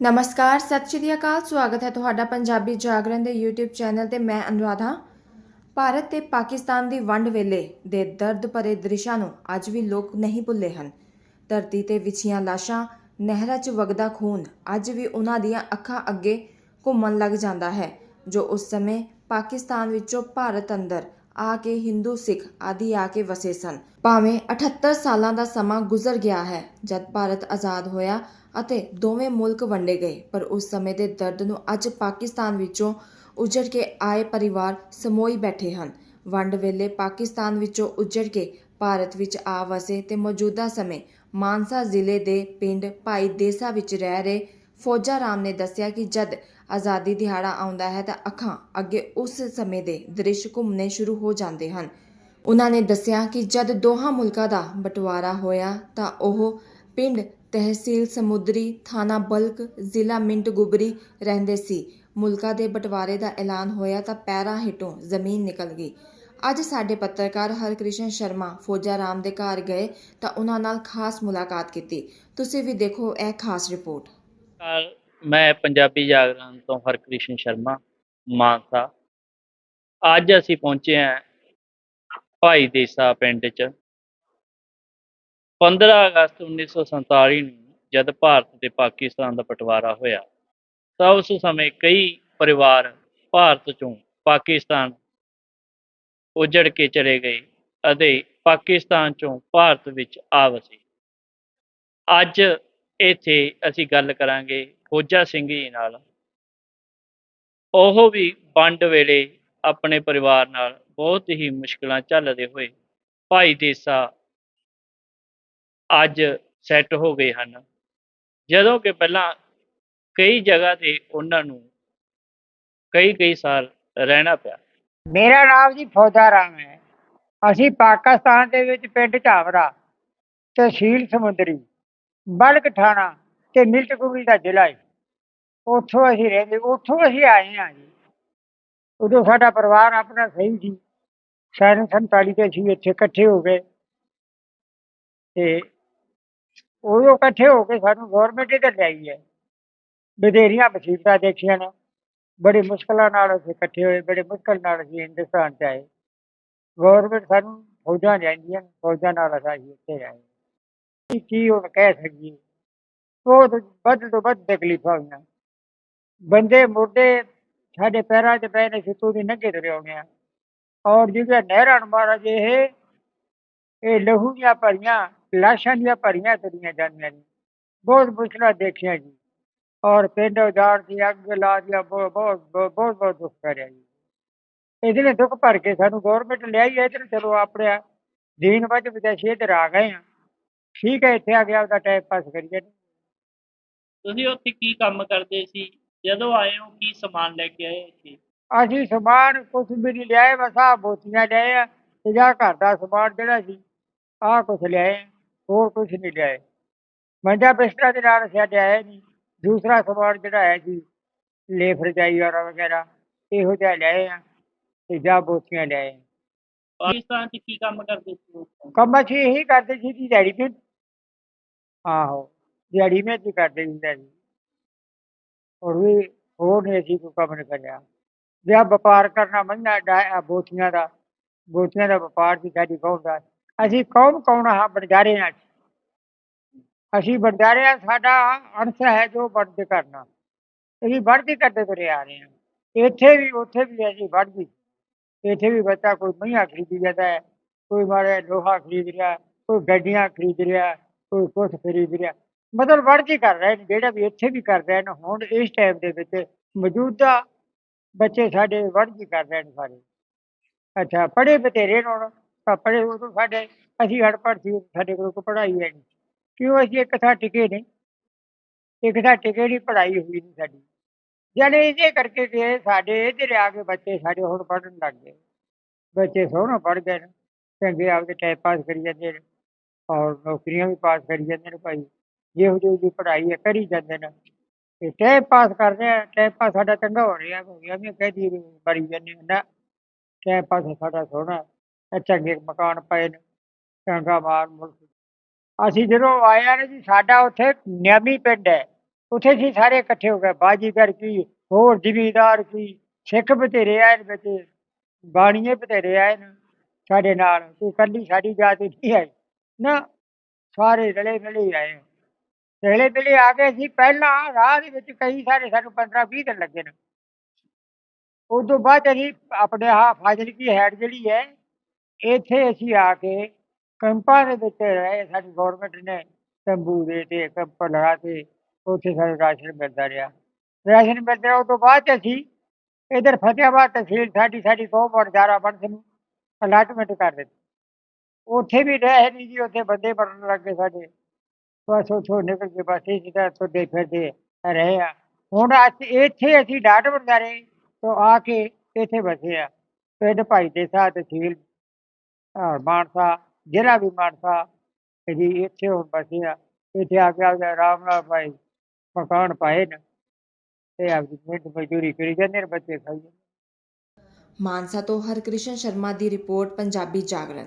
ਨਮਸਕਾਰ, ਸਤਿ ਸ਼੍ਰੀ ਅਕਾਲ, ਸਵਾਗਤ ਹੈ ਤੁਹਾਡਾ ਪੰਜਾਬੀ ਜਾਗਰਣ ਦੇ YouTube ਚੈਨਲ ਤੇ ਮੈਂ ਅਨੁਰਾਧਾ। ਭਾਰਤ ਤੇ ਪਾਕਿਸਤਾਨ ਦੀ ਵੰਡ ਵੇਲੇ ਦੇ ਦਰਦ ਭਰੇ ਦ੍ਰਿਸ਼ਾਂ ਨੂੰ ਅੱਜ ਵੀ ਲੋਕ ਨਹੀਂ ਭੁੱਲੇ ਹਨ। ਧਰਤੀ ਤੇ ਵਿਛੀਆਂ ਲਾਸ਼ਾਂ, ਨਹਿਰਾਂ 'ਚ ਵਗਦਾ ਖੂਨ, ਅੱਜ ਵੀ ਉਹਨਾਂ ਦੀਆਂ ਅੱਖਾਂ ਅੱਗੇ ਘੁੰਮਣ ਲੱਗ ਜਾਂਦਾ ਹੈ, ਜੋ ਉਸ ਸਮੇਂ ਪਾਕਿਸਤਾਨ ਵਿੱਚੋਂ ਭਾਰਤ ਅੰਦਰ ਆ ਕੇ ਹਿੰਦੂ ਸਿੱਖ ਆਦਿ ਆ ਕੇ ਵਸੇ ਸਨ। ਭਾਵੇਂ 78 ਸਾਲਾਂ ਦਾ ਸਮਾਂ ਗੁਜ਼ਰ ਗਿਆ ਹੈ, ਜਦ ਭਾਰਤ ਆਜ਼ਾਦ ਹੋਇਆ ਅਤੇ ਦੋਵੇਂ ਮੁਲਕ ਵੰਡੇ ਗਏ, ਪਰ ਉਸ ਸਮੇਂ ਦੇ ਦਰਦ ਨੂੰ ਅੱਜ ਪਾਕਿਸਤਾਨ ਵਿੱਚੋਂ ਉਜੜ ਕੇ ਆਏ ਪਰਿਵਾਰ ਸਮੋਈ ਬੈਠੇ ਹਨ। ਵੰਡ ਵੇਲੇ ਪਾਕਿਸਤਾਨ ਵਿੱਚੋਂ ਉਜੜ ਕੇ ਭਾਰਤ ਵਿੱਚ ਆ ਵਸੇ ਤੇ ਮੌਜੂਦਾ ਸਮੇਂ ਮਾਨਸਾ ਜ਼ਿਲ੍ਹੇ ਦੇ ਪਿੰਡ ਭਾਈ ਦੇਸਾ ਵਿੱਚ ਰਹਿ ਰਹੇ ਫੌਜਾ ਰਾਮ ਨੇ ਦੱਸਿਆ ਕਿ ਜਦ ਆਜ਼ਾਦੀ ਦਿਹਾੜਾ ਆਉਂਦਾ ਹੈ ਤਾਂ ਅੱਖਾਂ ਅੱਗੇ ਉਸ ਸਮੇਂ ਦੇ ਦ੍ਰਿਸ਼ ਘੁੰਮਣੇ ਸ਼ੁਰੂ ਹੋ ਜਾਂਦੇ ਹਨ। ਉਹਨਾਂ ਨੇ ਦੱਸਿਆ ਕਿ ਜਦ ਦੋਹਾਂ ਮੁਲਕਾਂ ਦਾ ਬਟਵਾਰਾ ਹੋਇਆ ਤਾਂ ਉਹ ਪਿੰਡ ਤਹਿਸੀਲ ਸਮੁੰਦਰੀ ਥਾਣਾ ਬਲਕ ਜ਼ਿਲ੍ਹਾ ਮਿੰਟ ਗੁਬਰੀ ਰਹਿੰਦੇ ਸੀ। ਮੁਲਕਾਂ ਦੇ ਬਟਵਾਰੇ ਦਾ ਐਲਾਨ ਹੋਇਆ ਤਾਂ ਪੈਰਾਂ ਹੇਠੋਂ ਜ਼ਮੀਨ ਨਿਕਲ ਗਈ। ਅੱਜ ਸਾਡੇ ਪੱਤਰਕਾਰ ਹਰਕ੍ਰਿਸ਼ਨ ਸ਼ਰਮਾ ਫੌਜਾ ਰਾਮ ਦੇ ਘਰ ਗਏ ਤਾਂ ਉਹਨਾਂ ਨਾਲ ਖਾਸ ਮੁਲਾਕਾਤ ਕੀਤੀ। ਤੁਸੀਂ ਵੀ ਦੇਖੋ ਇਹ ਖਾਸ ਰਿਪੋਰਟ। ਨਮਸਕਾਰ ਮੈਂ ਪੰਜਾਬੀ ਜਾਗਰਣ ਤੋਂ ਹਰਕ੍ਰਿਸ਼ਨ ਸ਼ਰਮਾ, ਮਾਨਸਾ। ਅੱਜ ਅਸੀਂ ਪਹੁੰਚੇ ਹਾਂ ਭਾਈ ਦੇਸਾ ਪਿੰਡ 'ਚ। 15 ਅਗਸਤ 1947 ਨੂੰ ਜਦ ਭਾਰਤ ਤੇ ਪਾਕਿਸਤਾਨ ਦਾ ਬਟਵਾਰਾ ਹੋਇਆ, ਤਾਂ ਉਸ ਸਮੇਂ ਕਈ ਪਰਿਵਾਰ ਭਾਰਤ ਚੋਂ ਪਾਕਿਸਤਾਨ ਉਜੜ ਕੇ ਚਲੇ ਗਏ ਅਤੇ ਪਾਕਿਸਤਾਨ ਚੋਂ ਭਾਰਤ ਵਿੱਚ ਆ ਵਸੇ। ਅੱਜ ਇੱਥੇ ਅਸੀਂ ਗੱਲ ਕਰਾਂਗੇ ਖੋਜਾ ਸਿੰਘ ਜੀ ਨਾਲ। ਉਹ ਵੀ ਵੰਡ ਵੇਲੇ ਆਪਣੇ ਪਰਿਵਾਰ ਨਾਲ ਬਹੁਤ ਹੀ ਮੁਸ਼ਕਲਾਂ ਝੱਲਦੇ ਹੋਏ ਭਾਈ ਦੇਸਾ ਅੱਜ ਸੈੱਟ ਹੋ ਗਏ ਹਨ। ਜਦੋਂ ਕਿ ਪਹਿਲਾਂ ਕਈ ਜਗ੍ਹਾ ਤੇ ਉਹਨਾਂ ਨੂੰ ਕਈ ਕਈ ਸਾਲ ਰਹਿਣਾ ਪਿਆ। ਮੇਰਾ ਨਾਮ ਜੀ ਫੌਜਾ ਰਾਮ ਹੈ। ਅਸੀਂ ਪਾਕਿਸਤਾਨ ਦੇ ਵਿੱਚ ਪਿੰਡ ਝਾਵਰਾ ਤਹਿਸੀਲ ਸਮੁੰਦਰੀ। ਬਲਕ ਥਾਣਾ ਤੇ ਮਿਲਟਕੁਰੀ ਦਾ ਜ਼ਿਲ੍ਹਾ ਹੈ। ਉੱਥੋਂ ਅਸੀਂ ਰਹਿੰਦੇ ਉੱਥੋਂ ਅਸੀਂ ਆਏ ਹਾਂ ਜੀ। ਉਦੋਂ ਸਾਡਾ ਪਰਿਵਾਰ ਆਪਣਾ ਸਹੀ ਸੀ। ਸਨ 47 ਤੇ ਅਸੀਂ ਇੱਥੇ ਇਕੱਠੇ ਹੋ ਗਏ। ਤੇ ਉਦੋਂ ਇਕੱਠੇ ਹੋ ਕੇ ਸਾਨੂੰ ਗਵਰਨਮੈਂਟ ਇੱਧਰ ਲਿਆਈ ਹੈ। ਬਥੇਰੀਆਂ ਮੁਸੀਬਤਾਂ ਦੇਖੀਆਂ ਨੇ। ਬੜੀ ਮੁਸ਼ਕਲਾਂ ਨਾਲ ਅਸੀਂ ਇਕੱਠੇ ਹੋਏ, ਬੜੇ ਮੁਸ਼ਕਲ ਨਾਲ ਅਸੀਂ ਹਿੰਦੁਸਤਾਨ 'ਚ ਆਏ। ਗਵਰਨਮੈਂਟ ਸਾਨੂੰ ਫੌਜਾਂ ਜਾਂਦੀਆਂ ਫੌਜਾਂ ਨਾਲ ਅਸੀਂ ਇੱਥੇ ਆਏ। ਕੀ ਕੀ ਹੁਣ ਕਹਿ ਸਕੀਏ? ਬਹੁਤ ਵੱਧ ਤੋਂ ਵੱਧ ਤਕਲੀਫਾਂ ਹੋਈਆਂ। ਬੰਦੇ, ਮੋਢੇ ਸਾਡੇ ਪੈਰਾਂ 'ਚ ਪਏ ਨੇ ਸਿੱਤੂ ਦੀ ਨੰਗੇ ਤੁਰੇ ਆਉਣੇ ਆ। ਔਰ ਜਿਹੜੀਆਂ ਨਹਿਰਾਂ ਨੂੰ ਮਹਾਰਾਜ, ਇਹ ਇਹ ਲਹੂ ਦੀਆਂ ਭਰੀਆਂ, ਲਾਸ਼ਾਂ ਦੀਆਂ ਭਰੀਆਂ ਤੁਰੀਆਂ ਜਾਂਦੀਆਂ ਨੇ। ਬਹੁਤ ਮੁਸ਼ਕਲਾਂ ਦੇਖੀਆਂ ਜੀ। ਔਰ ਪਿੰਡ ਉਜਾੜ ਦੀ ਅੱਗ ਲਾ ਦਿਆ, ਬਹੁਤ ਬਹੁਤ ਬਹੁਤ ਬਹੁਤ ਬਹੁਤ ਦੁੱਖ ਕਰਿਆ ਜੀ। ਇਹਦੇ ਨੇ ਦੁੱਖ ਭਰ ਕੇ ਸਾਨੂੰ ਗਵਰਨਮੈਂਟ ਲਿਆਈ ਹੈ ਇੱਧਰ ਚਲੋ ਆਪਣੇ ਦੀਨ ਵਜ ਵਿਦੇਸ਼ੀ ਇੱਧਰ ਆ ਗਏ ਆ। ਠੀਕ ਹੈ ਇੱਥੇ ਆ ਗਿਆ ਉਹਦਾ ਟਾਈਮ ਪਾਸ ਕਰੀਏ। ਤੁਸੀਂ ਉੱਥੇ ਕੀ ਕੰਮ ਕਰਦੇ ਸੀ? ਜਦੋਂ ਆਏ ਹੋ ਕੀ ਸਮਾਨ ਲੈ ਕੇ ਆਏ ਇੱਥੇ? ਅਸੀਂ ਸਮਾਨ ਕੁਝ ਵੀ ਨਹੀਂ ਲਿਆਏ ਬਸ ਆਹ ਬੋਤੀਆਂ ਲਿਆਏ ਆ ਤੇ ਜਾਂ ਘਰ ਦਾ ਸਮਾਨ ਜਿਹੜਾ ਸੀ ਆਹ ਕੁਛ ਲਿਆਏ ਹੋਰ ਕੁਝ ਨਹੀਂ ਲਿਆਏ। ਮੰਜਾ ਬਿਸਤਰਾ ਦੇ ਨਾਲ ਸਾਡੇ ਆਏ ਨਹੀਂ ਦੂਸਰਾ ਸਮਾਨ ਜਿਹੜਾ ਹੈ ਜੀ ਲੇਫ ਰਜਾਈ ਔਰ ਵਗੈਰਾ ਇਹੋ ਜਿਹਾ ਲਿਆਏ ਆ ਤੇ ਜਾਂ ਬੋਤੀਆਂ ਲਿਆਏ। ਆ। ਪਾਕਿਸਤਾਨ 'ਚ ਕੀ ਕੰਮ ਕਰਦੇ ਸੀ ਕੰਮ ਅਸੀਂ ਇਹੀ ਕਰਦੇ ਸੀ ਜੀ ਤੇ ਆਹੋ, ਦਿਹਾੜੀ ਵਿੱਚ ਕਰਦੇ ਹੁੰਦਾ ਸੀ ਹੋਰ ਵੀ ਹੋਰ ਨਹੀਂ ਅਸੀਂ ਕੋਈ ਕੰਮ ਨਹੀਂ ਕਰਿਆ ਜਾਂ ਵਪਾਰ ਕਰਨਾ ਮਹੀਨਾ ਡਾ ਬੋਤੀਆਂ ਦਾ ਬੋਤੀਆਂ ਦਾ ਵਪਾਰ ਸੀ ਸਾਡੀ ਕੌਮ ਦਾ ਅਸੀਂ ਕੌਮ ਕੌਣ ਹਾਂ ਬੰਜਾਰੇ ਹਾਂ ਅਸੀਂ ਬੰਜਾਰੇ ਹਾਂ ਸਾਡਾ ਅੰਸ਼ ਹੈ ਜੋ ਵਰਦ ਕਰਨਾ। ਅਸੀਂ ਵਰਦੀ ਕਰਦੇ ਤੁਰੇ ਆ ਰਹੇ ਹਾਂ। ਇੱਥੇ ਵੀ, ਉੱਥੇ ਵੀ ਅਸੀਂ ਵਰਦੀ ਇੱਥੇ ਵੀ ਬੱਚਾ ਕੋਈ ਮਈਆਂ ਖਰੀਦੀ ਜਾਂਦਾ ਹੈ, ਕੋਈ ਮਾਰੇ ਲੋਹਾ ਖਰੀਦ ਰਿਹਾ, ਕੋਈ ਗੱਡੀਆਂ ਖਰੀਦ ਰਿਹਾ। ਕੋਈ ਕੁਛ ਖਰੀਦ ਰਿਹਾ। ਮਤਲਬ ਵਰਜੀ ਕਰ ਰਹੇ ਨੇ ਜਿਹੜਾ ਵੀ ਇੱਥੇ ਵੀ ਕਰ ਰਹੇ ਨੇ ਹੁਣ ਇਸ ਟਾਈਮ ਦੇ ਵਿੱਚ ਮੌਜੂਦਾ ਬੱਚੇ ਸਾਡੇ ਵਰਜੀ ਕਰ ਰਹੇ ਨੇ ਸਾਰੇ। ਅੱਛਾ, ਪੜ੍ਹੇ ਬਥੇਰੇ ਹੁਣ। ਤਾਂ ਪੜ੍ਹੇ ਉਦੋਂ ਸਾਡੇ, ਅਸੀਂ ਅਨਪੜ੍ਹ ਸੀ, ਸਾਡੇ ਕੋਲ ਕੋਈ ਪੜ੍ਹਾਈ ਹੈ ਨਹੀਂ। ਕਿਉਂ ਅਸੀਂ ਇੱਕ ਥਾਂ ਟਿਕੇ ਨਹੀਂ? ਇੱਕ ਥਾਂ ਟਿਕੇ ਨਹੀਂ, ਪੜ੍ਹਾਈ ਹੋਈ ਨਹੀਂ ਸਾਡੀ। ਜਾਨੇ ਇਹਦੇ ਕਰਕੇ ਕਿ ਸਾਡੇ, ਇੱਧਰ ਆ ਕੇ ਬੱਚੇ ਸਾਡੇ ਹੁਣ ਪੜ੍ਹਨ ਲੱਗ ਗਏ। ਬੱਚੇ ਸੋਹਣਾ ਪੜ੍ਹ ਗਏ ਨੇ। ਚੰਗੇ ਆਪਦੇ ਟਾਈਮ ਪਾਸ ਕਰੀ ਜਾਂਦੇ ਨੇ। ਔਰ ਨੌਕਰੀਆਂ ਵੀ ਪਾਸ ਕਰੀ ਜਾਂਦੇ ਨੇ ਭਾਈ। ਜਿਹੋ ਜਿਹੀ ਦੀ ਪੜ੍ਹਾਈ ਹੈ, ਕਰੀ ਜਾਂਦੇ ਨੇ। ਤੇ ਟਾਈਮ ਪਾਸ ਕਰਦੇ ਆ, ਟਾਈਮ ਪਾਸ ਸਾਡਾ ਚੰਗਾ ਹੋ ਰਿਹਾ ਹੋ ਗਿਆ ਵੀ ਕਹਦੀ ਮਰੀ ਜਾਂਦੇ ਹਾਂ ਨਾ, ਟਾਈਮ ਪਾਸ ਸਾਡਾ ਸੋਹਣਾ ਚੰਗੇ ਮਕਾਨ ਪਏ ਨੇ, ਚੰਗਾ ਮਾਲ ਮੁਲਕ ਅਸੀਂ ਜਦੋਂ ਆਇਆ ਨਾ ਜੀ, ਸਾਡਾ ਉੱਥੇ ਨਿਆਮੀ ਪਿੰਡ ਹੈ। ਉੱਥੇ ਸੀ ਸਾਰੇ ਇਕੱਠੇ ਹੋ ਗਏ। ਬਾਜੀਗਰ ਕੀ, ਹੋਰ ਜ਼ਿਮੀਦਾਰ ਕੀ, ਸਿੱਖ ਬਥੇਰੇ ਆਏ ਨੇ ਵਿੱਚ ਬਾਣੀਏ ਬਥੇਰੇ ਆਏ ਨੇ ਸਾਡੇ ਨਾਲ। ਤੇ ਕੱਲੀ ਸਾਡੀ ਜਾਤ ਨਹੀਂ ਆਈ। ਨਾ, ਸਾਰੇ ਰਲੇ ਮਿਲੇ ਹੀ ਆਏ। ਰਲੇ ਮਿਲੇ ਆ ਕੇ ਅਸੀਂ ਪਹਿਲਾਂ ਰਾਹ ਦੇ ਵਿੱਚ ਕਈ ਸਾਰੇ ਸਾਨੂੰ 15 20 ਦਿਨ ਲੱਗੇ ਨੇ। ਉਸ ਤੋਂ ਬਾਅਦ ਅਸੀਂ ਆਪਣੇ ਆਹ ਫਾਜ਼ਿਲ ਕੀ ਹੈਡ ਜਿਹੜੀ ਹੈ, ਇੱਥੇ ਅਸੀਂ ਆ ਕੇ ਕੈਂਪਾਂ ਦੇ ਵਿੱਚ ਰਹੇ ਸਾਡੀ ਗਵਰਨਮੈਂਟ ਨੇ ਤੰਬੂ ਦੇ ਤੇ ਕੈਂਪ ਲਗਾ ਤੇ ਉੱਥੇ ਸਾਨੂੰ ਰਾਸ਼ਨ ਮਿਲਦਾ ਰਿਹਾ। ਰਾਸ਼ਨ ਮਿਲਦਾ ਰਿਹਾ ਉਸ ਤੋਂ ਬਾਅਦ 'ਚ ਅਸੀਂ ਇਧਰ ਫਤਿਆਬਾਦ ਤਹਿਸੀਲ ਸਾਡੀ ਸਾਡੀ ਤੋਂ ਬੜਜਾਰਾ ਬਣ ਨੂੰ ਅਲਾਟਮੈਂਟ ਕਰ ਦਿੱਤੀ। ਉੱਥੇ ਵੀ ਰਹੇ ਨਹੀਂ ਜੀ, ਉੱਥੇ ਬੰਦੇ ਬਣਨ ਗਏ ਸਾਡੇ। ਬਸ ਉੱਥੋਂ ਨਿਕਲ ਕੇ ਬਸ ਇਸੇ ਤਰ੍ਹਾਂ ਤੁਰਦੇ ਫਿਰਦੇ ਰਹੇ ਆ। ਹੁਣ ਅਸੀਂ, ਇੱਥੇ ਅਸੀਂ ਡਾਟ ਬੰਦਾਰੇ ਤੋਂ ਆ ਕੇ ਇੱਥੇ ਬਸੇ ਆ। ਪਿੰਡ ਭਾਈ ਦੇ ਸਾਹ ਤਹਿਸੀਲ ਮਾਨਸਾ, ਜ਼ਿਲ੍ਹਾ ਵੀ ਮਾਨਸਾ। ਜੀ ਇੱਥੇ ਹੁਣ ਬਸੇ ਆ। ਇੱਥੇ ਆ ਕੇ ਆਪਦਾ ਆਰਾਮ ਨਾਲ ਭਾਈ, ਮਕਾਨ ਪਾਏ ਨੇ। ਤੇ ਆਪਦੀ ਮਿਹਨਤ ਮਜ਼ਦੂਰੀ ਕਰੀ ਜਾਂਦੇ ਨੇ, ਬੱਚੇ ਖਾਈ ਮਾਨਸਾ ਤੋਂ ਹਰਕ੍ਰਿਸ਼ਨ ਸ਼ਰਮਾ ਦੀ ਰਿਪੋਰਟ, ਪੰਜਾਬੀ ਜਾਗਰਣ।